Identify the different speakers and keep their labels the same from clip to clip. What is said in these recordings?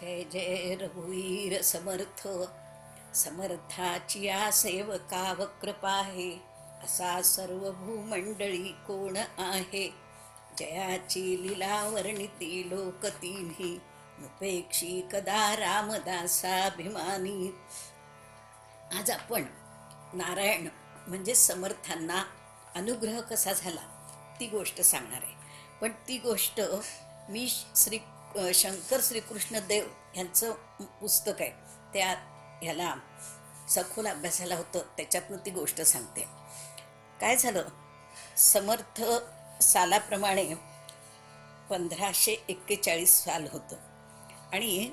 Speaker 1: जय जय रघुवीर समर्थ. समर्थाची या सेवका कृपा आहे. असा सर्व भूमंडळी कोण आहे? जयाची लिला वर्णिती लोक तिन्ही. उपेक्षी कदा रामदासाभिमानी? आज आपण नारायण म्हणजे समर्थांना अनुग्रह कसा झाला? ती गोष्ट सांगणार आहे. पण ती गोष्ट मी श्री शंकर श्रीकृष्ण देव यांचं पुस्तक आहे. त्या ह्याला सखोल अभ्यासाला होतं त्याच्यातनं ती गोष्ट सांगते. काय झालं? समर्थ सालाप्रमाणे पंधराशे एक्केचाळीस साल होतं. आणि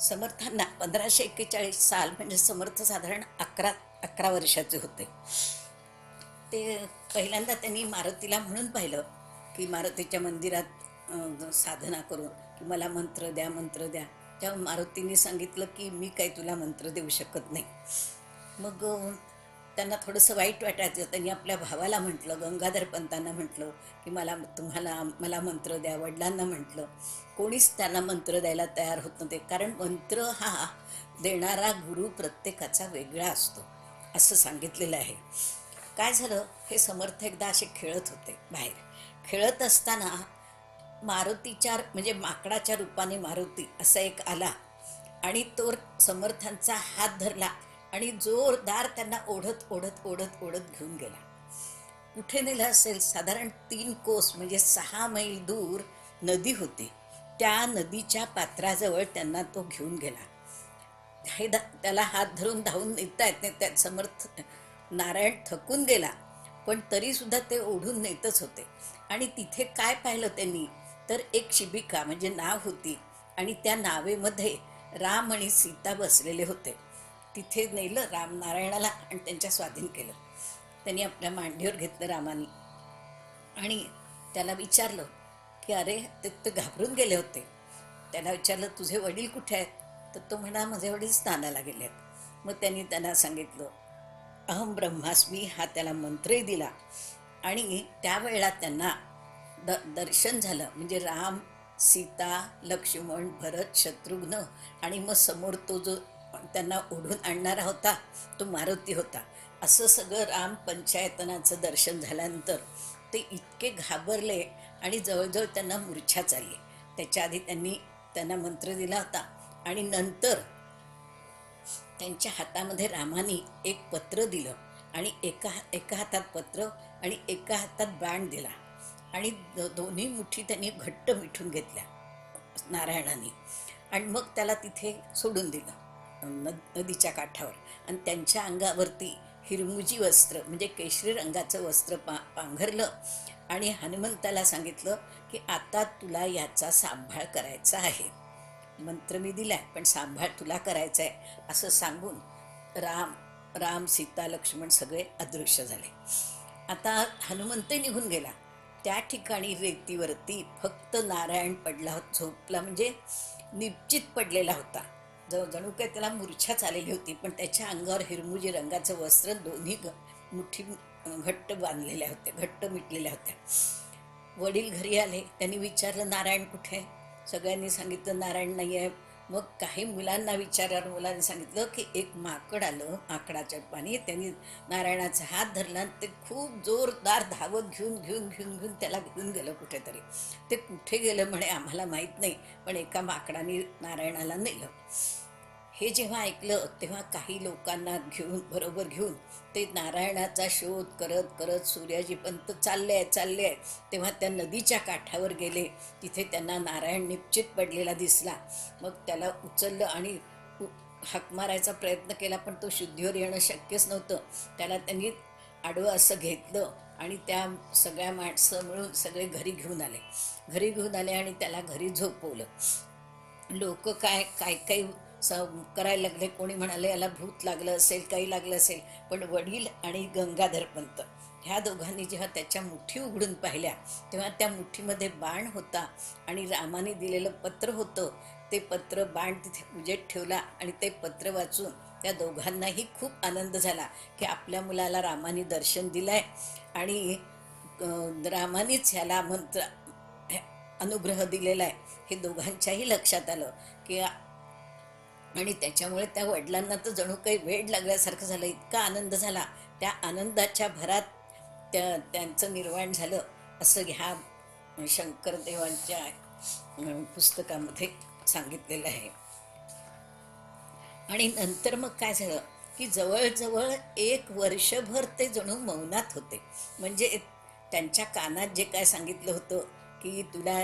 Speaker 1: समर्थांना पंधराशे एक्केचाळीस साल म्हणजे समर्थ साधारण अकरा अकरा वर्षाचे होते. ते पहिल्यांदा त्यांनी मारुतीला म्हणून पाहिलं की मारुतीच्या मंदिरात साधना करून की मला मंत्र द्या मंत्र द्या. त्या मारुतीने सांगितलं की मी काही तुला मंत्र देऊ शकत नाही. मग त्यांना थोडंसं वाईट वाटायचं. त्यांनी आपल्या भावाला म्हटलं गंगाधर पंतांना म्हटलं की मला तुम्हाला मला मंत्र द्या वडिलांना म्हटलं. कोणीच त्यांना मंत्र द्यायला तयार होत नव्हते. कारण मंत्र हा देणारा गुरु प्रत्येकाचा वेगळा असतो. असं सांगितलेलं आहे. काय झालं? हे समर्थ एकदा असे खेळत होते बाहेर. खेळत असताना मारुतीच्या म्हणजे माकडाच्या रूपाने मारुती असा एक आला आणि तो समर्थांचा हात धरला आणि जोरदार त्यांना ओढत ओढत ओढत ओढत घेऊन गेला. कुठे नेलं असेल? साधारण तीन कोस म्हणजे सहा मैल दूर नदी होती. त्या नदीच्या पात्राजवळ त्यांना तो घेऊन गेला. हे दा त्याला हात धरून धावून नेता येत नाही. त्यात समर्थ नारायण थकून गेला. पण तरीसुद्धा ते ओढून नेतच होते. आणि तिथे काय पाहिलं त्यांनी? तर एक शिबिका म्हणजे नाव होती. आणि त्या नावेमध्ये राम आणि सीता बसलेले होते. तिथे नेलं राम नारायणाला आणि त्यांच्या स्वाधीन केलं. त्यांनी आपल्या मांडीवर घेतलं रामाने. आणि त्याला विचारलं की अरे ते ते घाबरून गेले होते. त्याला विचारलं तुझे वडील कुठे आहेत? तर तो म्हणा माझे वडील स्नानाला गेले आहेत. मग त्यांनी त्यांना सांगितलं अहम ब्रह्मास्मी हा त्याला मंत्रही दिला. आणि त्यावेळेला त्यांना द दर्शन झालं. म्हणजे राम सीता लक्ष्मण भरत शत्रुघ्न आणि मग समोर तो जो त्यांना ओढून आणणारा होता तो मारुती होता. असं सगळं राम पंचायतनाचं दर्शन झाल्यानंतर ते इतके घाबरले आणि जवळजवळ त्यांना मूर्छा चालली. त्याच्या आधी त्यांनी त्यांना मंत्र दिला होता. आणि नंतर त्यांच्या हातामध्ये रामाने एक पत्र दिलं आणि एका एका हातात पत्र आणि एका हातात बाण दिला. आणि दोन्ही मुठी त्यांनी घट्ट मिठून घेतल्या नारायणाने. आणि मग त्याला तिथे सोडून दिलं नद नदीच्या काठावर. आणि त्यांच्या अंगावरती हिरमुजी वस्त्र म्हणजे केशरी रंगाचं वस्त्र पा पांघरलं. आणि हनुमंताला सांगितलं की आता तुला याचा सांभाळ करायचा आहे. मंत्र मी दिला पण सांभाळ तुला करायचं आहे असं सांगून राम राम सीता लक्ष्मण सगळे अदृश्य झाले. आता हनुमंतही निघून गेला. त्या ठिकाणी रेतीवरती फक्त नारायण पडला झोपला म्हणजे निश्चित पडलेला होता. जव जणू काय त्याला मूर्छाच आलेली होती पण त्याच्या अंगावर हिरमुजी रंगाचं वस्त्र दोन्ही ग मुठी घट्ट बांधलेल्या होत्या घट्ट मिटलेल्या होत्या. वडील घरी आले त्यांनी विचारलं नारायण कुठे आहे? सगळ्यांनी सांगितलं नारायण नाही आहे. मग काही मुलांना विचारल्यावर मुलांनी सांगितलं की एक माकड आलं माकडाच्या पाणी. त्यांनी नारायणाचा हात धरला आणि ते खूप जोरदार धावत घेऊन घेऊन घेऊन घेऊन त्याला घेऊन गेलं कुठेतरी. ते कुठे गेलं म्हणे आम्हाला माहीत नाही पण एका माकडाने नारायणाला नेलं. हे जेव्हा ऐकलं तेव्हा काही लोकांना घेऊन बरोबर घेऊन ते नारायणाचा शोध करत करत सूर्याजीपर्यंत चालले आहे चालले आहे तेव्हा त्या नदीच्या काठावर गेले. तिथे त्यांना नारायण निश्चित पडलेला दिसला. मग त्याला उचललं आणि हाक मारायचा प्रयत्न केला पण तो शुद्धीवर येणं शक्यच नव्हतं. त्याला त्यांनी आडवं असं घेतलं आणि त्या सगळ्या माणसं मिळून सगळे घरी घेऊन आले. घरी घेऊन आले आणि त्याला घरी झोपवलं. लोक काय काय काही स करायला लागले कोणी म्हणाले याला भूत लागलं असेल काही लागलं असेल. पण वडील आणि गंगाधर पंत ह्या दोघांनी जेव्हा त्याच्या मुठी उघडून पाहिल्या तेव्हा त्या मुठीमध्ये बाण होता आणि रामाने दिलेलं पत्र होतं. ते पत्र बाण तिथे पूजेत ठेवला आणि ते पत्र वाचून त्या दोघांनाही खूप आनंद झाला की आपल्या मुलाला रामाने दर्शन दिलं आहे आणि रामानेच ह्याला मंत्र हे- अनुग्रह दिलेला आहे. हे दोघांच्याही लक्षात आलं की आणि त्याच्यामुळे त्या वडिलांना तर जणू काही वेड लागल्यासारखं झालं इतका आनंद झाला. त्या आनंदाच्या भरात त्या त्यांचं निर्वाण झालं. असं ह्या शंकरदेवांच्या पुस्तकामध्ये सांगितलेलं आहे. आणि नंतर मग काय झालं की जवळजवळ एक वर्षभर ते जणू मौनात होते. म्हणजे त्यांच्या कानात जे काय सांगितलं होतं की तुला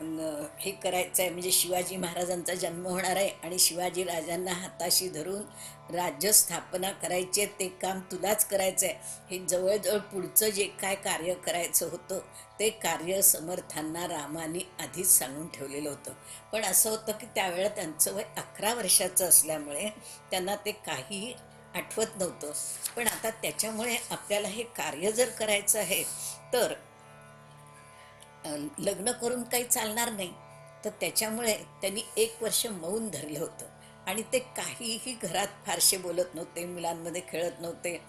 Speaker 1: हे करायचं आहे म्हणजे शिवाजी महाराजांचा जन्म होणार आहे आणि शिवाजी राजांना हाताशी धरून राज्य स्थापना करायचे ते काम तुलाच करायचं आहे हे जवळजवळ पुढचं जे काय कार्य करायचं होतं ते कार्य समर्थांना रामाने आधीच सांगून ठेवलेलं होतं. पण असं होतं की त्यावेळेला त्यांचं वय अकरा वर्षाचं असल्यामुळे त्यांना ते काही आठवत नव्हतं. पण आता त्याच्यामुळे आपल्याला हे कार्य जर करायचं आहे तर लग्न करून काही चालणार नाही. तर त्याच्यामुळे त्यांनी एक वर्ष मौन धरलं होतं. आणि ते काहीही घरात फारसे बोलत नव्हते मुलांमध्ये खेळत नव्हते.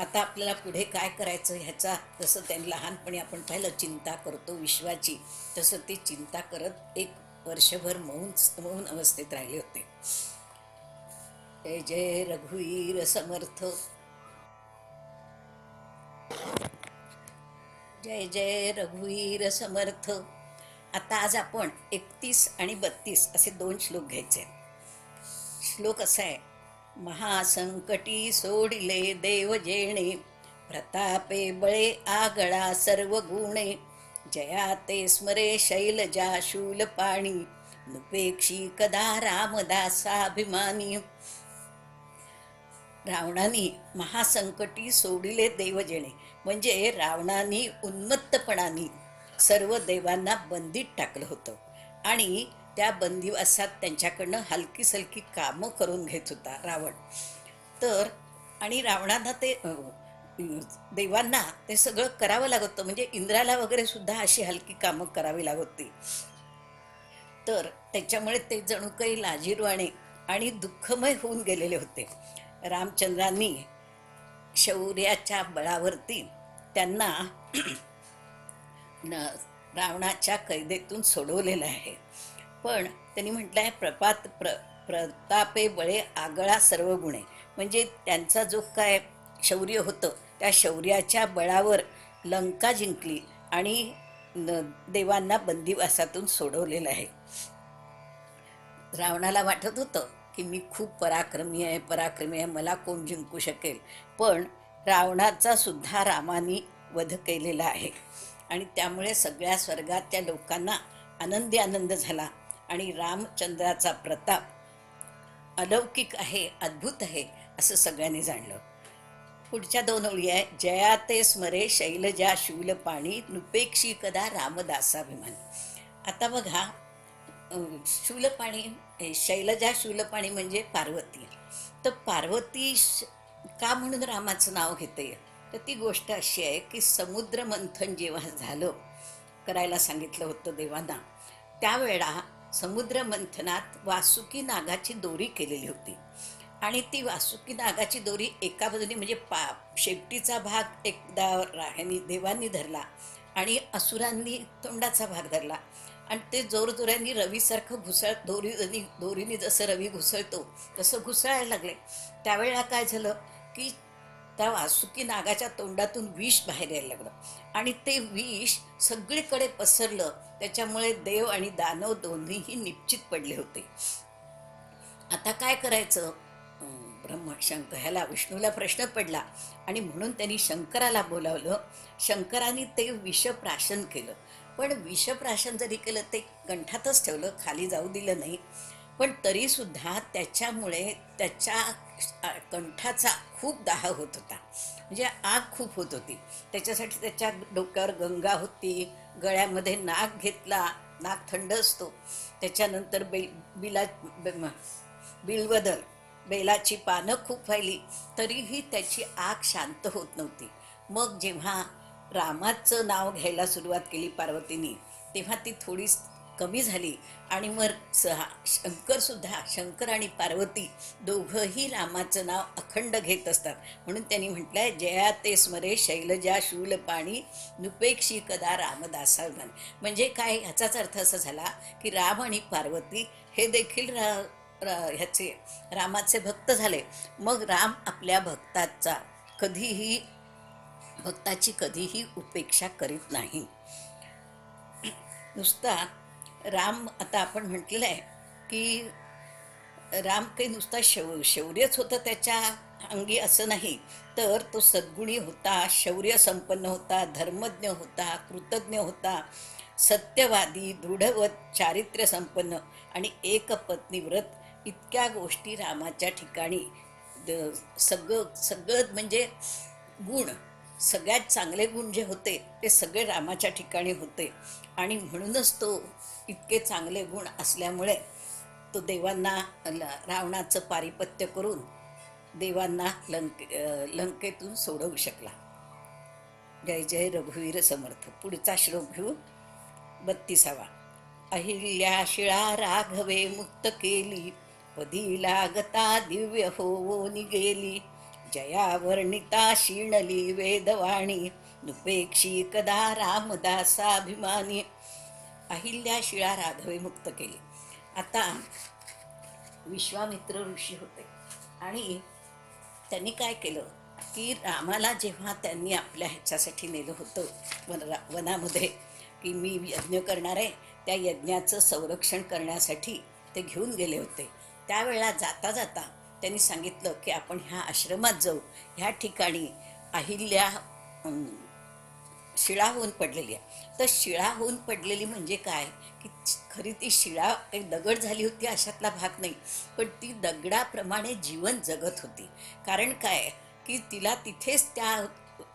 Speaker 1: आता आपल्याला पुढे काय करायचं ह्याचा जसं त्यांनी लहानपणी आपण पाहिलं चिंता करतो विश्वाची तसं ती चिंता करत एक वर्षभर मौन मौन अवस्थेत राहिले होते. जय जय रघुवीर समर्थ. जय जय रघुवीर समर्थ. आता आज आपण एकतीस आणि बत्तीस असे दोन श्लोक घ्यायचे आहेत. श्लोक असा आहे महासंकटी सोडिले देव जेणे प्रतापे बळे आगळा सर्व गुणे. जया ते स्मरे शैलजा शूल पाणी नुपेक्षी कदा रामदासाभिमानी. रावणाने महासंकटी सोडिले देवजेणे म्हणजे रावणाने उन्मत्तपणाने सर्व देवांना बंदीत टाकलं होतं. आणि त्या बंदिवासात त्यांच्याकडनं हलकी सलकी कामं करून घेत होता रावण. तर आणि रावणांना ते देवांना ते सगळं करावं लागत होतं. म्हणजे इंद्राला वगैरे सुद्धा अशी हलकी कामं करावी लागत होती. तर त्याच्यामुळे ते जणू काही लाजीरवाणे आणि दुःखमय होऊन गेलेले होते. रामचंद्रांनी शौर्याच्या बळावरती त्यांना रावणाच्या कैदेतून सोडवलेलं आहे. पण त्यांनी म्हटलं आहे प्रपात प्र प्रतापे बळे आगळा सर्व गुणे. म्हणजे त्यांचा जो काय शौर्य होतं त्या शौर्याच्या बळावर लंका जिंकली आणि न देवांना बंदिवासातून सोडवलेलं आहे. रावणाला वाटत होतं की मी खूप पराक्रमी आहे पराक्रमी आहे मला कोण जिंकू शकेल? पण रावणाचा सुद्धा रामाने वध केलेला आहे. आणि त्यामुळे सगळ्या स्वर्गातल्या लोकांना आनंदी आनंद झाला. आणि रामचंद्राचा प्रताप अलौकिक आहे अद्भुत आहे असं सगळ्यांनी जाणलं. पुढच्या दोन ओळी आहे जया ते स्मरे शैलजा शूल पाणी नुपेक्षी कदा रामदासाभिमान. आता बघा शूलपाणी शैलजा शूलपाणी म्हणजे पार्वती. तर पार्वती का म्हणून रामाचं नाव घेते तर ती गोष्ट अशी आहे की समुद्र मंथन जेव्हा झालं करायला सांगितलं होतं देवांना त्यावेळा समुद्र मंथनात वासुकी नागाची दोरी केलेली होती. आणि ती वासुकी नागाची दोरी एका बाजूने म्हणजे पा शेपटीचा भाग एकदा ह्यांनी देवांनी धरला आणि असुरांनी तोंडाचा भाग धरला. आणि ते जोरजोऱ्यांनी रवीसारखं घुसळ दोरी दोरीने जसं रवी घुसळतो तसं घुसळायला लागले. त्यावेळेला काय झालं की त्या वासुकी नागाच्या तोंडातून विष बाहेर यायला लागलं. आणि ते विष सगळीकडे पसरलं. त्याच्यामुळे देव आणि दानव दोन्हीही निश्चित पडले होते. आता काय करायचं? अं, ब्रह्म शंकर ह्याला विष्णूला प्रश्न पडला. आणि म्हणून त्यांनी शंकराला बोलावलं. शंकराने ते विष प्राशन केलं. पण विषप्राशन जरी केलं ते कंठातच ठेवलं खाली जाऊ दिलं नाही. पण तरीसुद्धा त्याच्यामुळे त्याच्या कंठाचा खूप दाह होत होता. म्हणजे आग खूप होत होती. त्याच्यासाठी त्याच्या डोक्यावर गंगा होती गळ्यामध्ये नाक घेतला नाक थंड असतो. त्याच्यानंतर बेल बिला बे- बिलवदल बेलाची पानं खूप व्हायली. तरीही त्याची आग शांत होत नव्हती. मग जेव्हा रामाचं नाव घ्यायला सुरुवात केली पार्वतीने. तेव्हा ती थोडी कमी झाली आणि मग सहा शंकरसुद्धा शंकर आणि पार्वती दोघंही रामाचं नाव अखंड घेत असतात. म्हणून त्यांनी म्हटलं आहे जया ते स्मरे शैलजा शूल पाणी नुपेक्षी कदा रामदासा मन म्हणजे काय ह्याचाच अर्थ असा झाला की राम आणि पार्वती हे देखील रा- ह्याचे रामाचे भक्त झाले. मग राम आपल्या भक्ताचा कधीही भक्ताची कधीही उपेक्षा करीत नाही. नुसता राम आता आपण म्हटलेलं आहे की राम काही नुसता शौ शौर्यच होतं त्याच्या अंगी असं नाही. तर तो सद्गुणी होता शौर्य संपन्न होता धर्मज्ञ होता कृतज्ञ होता सत्यवादी दृढवत चारित्र्य संपन्न आणि एकपत्नी व्रत इतक्या गोष्टी रामाच्या ठिकाणी द- सगळं सगळं म्हणजे गुण सगळ्यात चांगले गुण जे होते ते सगळे रामाच्या ठिकाणी होते. आणि म्हणूनच तो इतके चांगले गुण असल्यामुळे तो देवांना ल- रावणाचं पारिपत्य करून देवांना लंके लंकेतून सोडवू शकला. जय जय रघुवीर समर्थ. पुढचा श्लोक घेऊ. बत्तीसावा. अहिल्या शिळा राघवे मुक्त केली. पदी लागता दिव्य होवो निगेली जया वर्णिता वेदवाणी नुपेक्षी कदा रामदासाभिमानी. अहिल्या शिळा राघवे मुक्त केली. आता विश्वामित्र ऋषी होते. आणि त्यांनी काय केलं? की रामाला जेव्हा त्यांनी आपल्या ह्याच्यासाठी नेलं होतं वन वनामध्ये की मी यज्ञ करणार आहे त्या यज्ञाचं संरक्षण करण्यासाठी ते घेऊन गेले होते. त्यावेळेला जाता जाता त्यांनी सांगितलं की आपण ह्या आश्रमात जाऊ. ह्या ठिकाणी अहिल्या शिळा होऊन पडलेली आहे. तर शिळा होऊन पडलेली म्हणजे काय? की खरी ती शिळा काही दगड झाली होती अशातला भाग नाही. पण ती दगडाप्रमाणे जीवन जगत होती. कारण काय? की तिला तिथेच त्या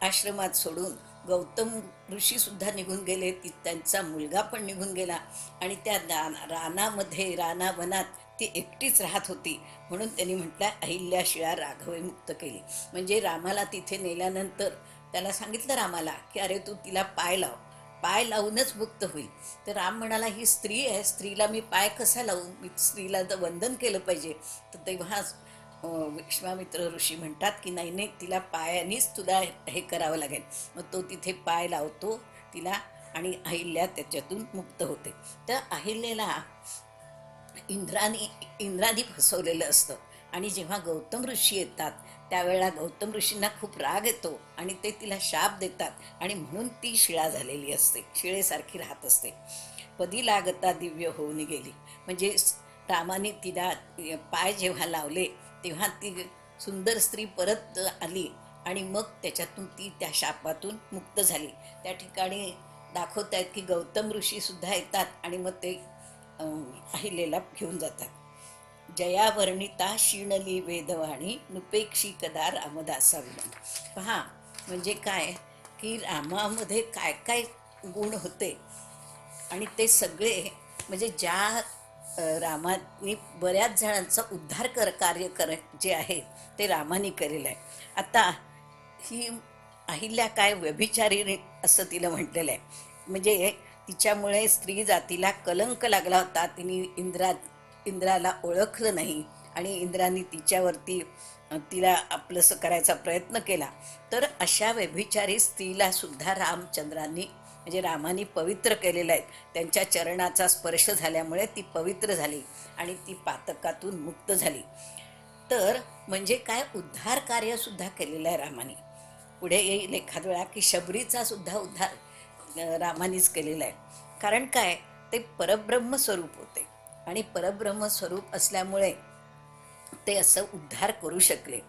Speaker 1: आश्रमात सोडून गौतम ऋषीसुद्धा निघून गेले. ती त्यांचा मुलगा पण निघून गेला. आणि त्या रानामध्ये रानावनात ती एकटीच राहत होती. म्हणून त्यांनी म्हटलं अहिल्याशिळा राघवे मुक्त केली. म्हणजे रामाला तिथे नेल्यानंतर त्याला सांगितलं रामाला की अरे तू तिला पाय लाव. पाय लावूनच मुक्त होईल. तर राम म्हणाला ही स्त्री आहे. स्त्रीला मी पाय कसा लावू? मी स्त्रीला तर वंदन केलं पाहिजे. तर तेव्हा विश्वामित्र ऋषी म्हणतात की नाही नाही तिला पायानेच तुला हे करावं लागेल. मग तो तिथे पाय लावतो तिला आणि अहिल्या त्याच्यातून मुक्त होते. तर अहिल्याला इंद्राने इंद्राने फसवलेलं असतं. आणि जेव्हा गौतम ऋषी येतात त्यावेळेला गौतम ऋषींना खूप राग येतो आणि ते तिला शाप देतात आणि म्हणून ती शिळा झालेली असते शिळेसारखी राहत असते. पदी लागता दिव्य होऊन गेली. म्हणजे रामाने तिला पाय जेव्हा लावले तेव्हा ती सुंदर स्त्री परत आली आणि मग त्याच्यातून ती त्या शापातून मुक्त झाली. त्या ठिकाणी दाखवत आहेत की गौतम ऋषीसुद्धा येतात आणि मग ते अहिलेला घेऊन जातात. जया वर्णिता शिणली वेदवाणी नुपेक्षी कदा रामदासा पहा म्हणजे काय? की रामामध्ये काय काय गुण होते? आणि ते सगळे म्हणजे ज्या रामाने बऱ्याच जणांचा उद्धार कर कार्य कर जे आहे ते रामाने केलेलं आहे. आता ही अहिल्या काय व्यभिचारी असं तिला म्हटलेलं आहे. म्हणजे तिच्यामुळे स्त्री जातीला कलंक लागला होता. तिने इंद्रा इंद्राला ओळखलं नाही आणि इंद्राने तिच्यावरती तिला आपलंसं करायचा प्रयत्न केला. तर अशा व्यभिचारी स्त्रीला सुद्धा रामचंद्रांनी म्हणजे रामाने पवित्र केलेलं आहेत त्यांच्या चरणाचा स्पर्श झाल्यामुळे ती पवित्र झाली आणि ती पातकातून मुक्त झाली. तर म्हणजे काय उद्धार कार्यसुद्धा केलेलं आहे रामाने. पुढे येईल एखाद वेळा की शबरीचा सुद्धा उद्धार. रामानेच केलेलं आहे. कारण काय? ते परब्रह्म स्वरूप होते. आणि परब्रह्म स्वरूप असल्यामुळे ते असं उद्धार करू शकले.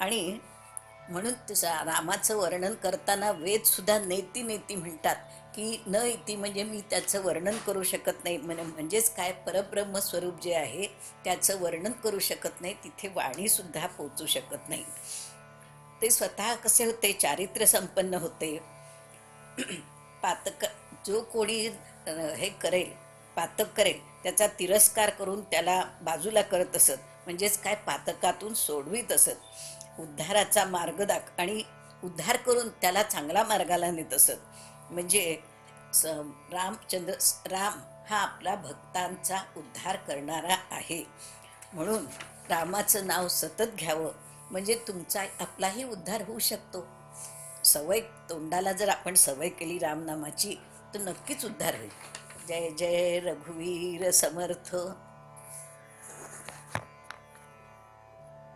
Speaker 1: आणि म्हणून तसा रामाचं वर्णन करताना वेद सुद्धा नेती नेती म्हणतात की न इति म्हणजे मी त्याचं वर्णन करू शकत नाही. म्हणे म्हणजेच काय? परब्रह्म स्वरूप जे आहे त्याचं वर्णन करू शकत नाही. तिथे वाणीसुद्धा पोचू शकत नाही. ते स्वतः कसे होते? चारित्र्य संपन्न होते. पातक जो कोणी हे करेल पातक करेल त्याचा तिरस्कार करून त्याला बाजूला करत असत. म्हणजेच काय? पातकातून सोडवीत असत. उद्धाराचा मार्ग दाख आणि उद्धार करून त्याला चांगला मार्गाला नेत असत. म्हणजे स रामचंद्र राम हा आपला भक्तांचा उद्धार करणारा आहे. म्हणून रामाचं नाव सतत घ्यावं. म्हणजे तुमचा आपलाही उद्धार होऊ शकतो. सवय तोंडाला जर आपण सवय केली रामनामाची तर नक्कीच उद्धार होईल. जय जय रघुवीर समर्थ.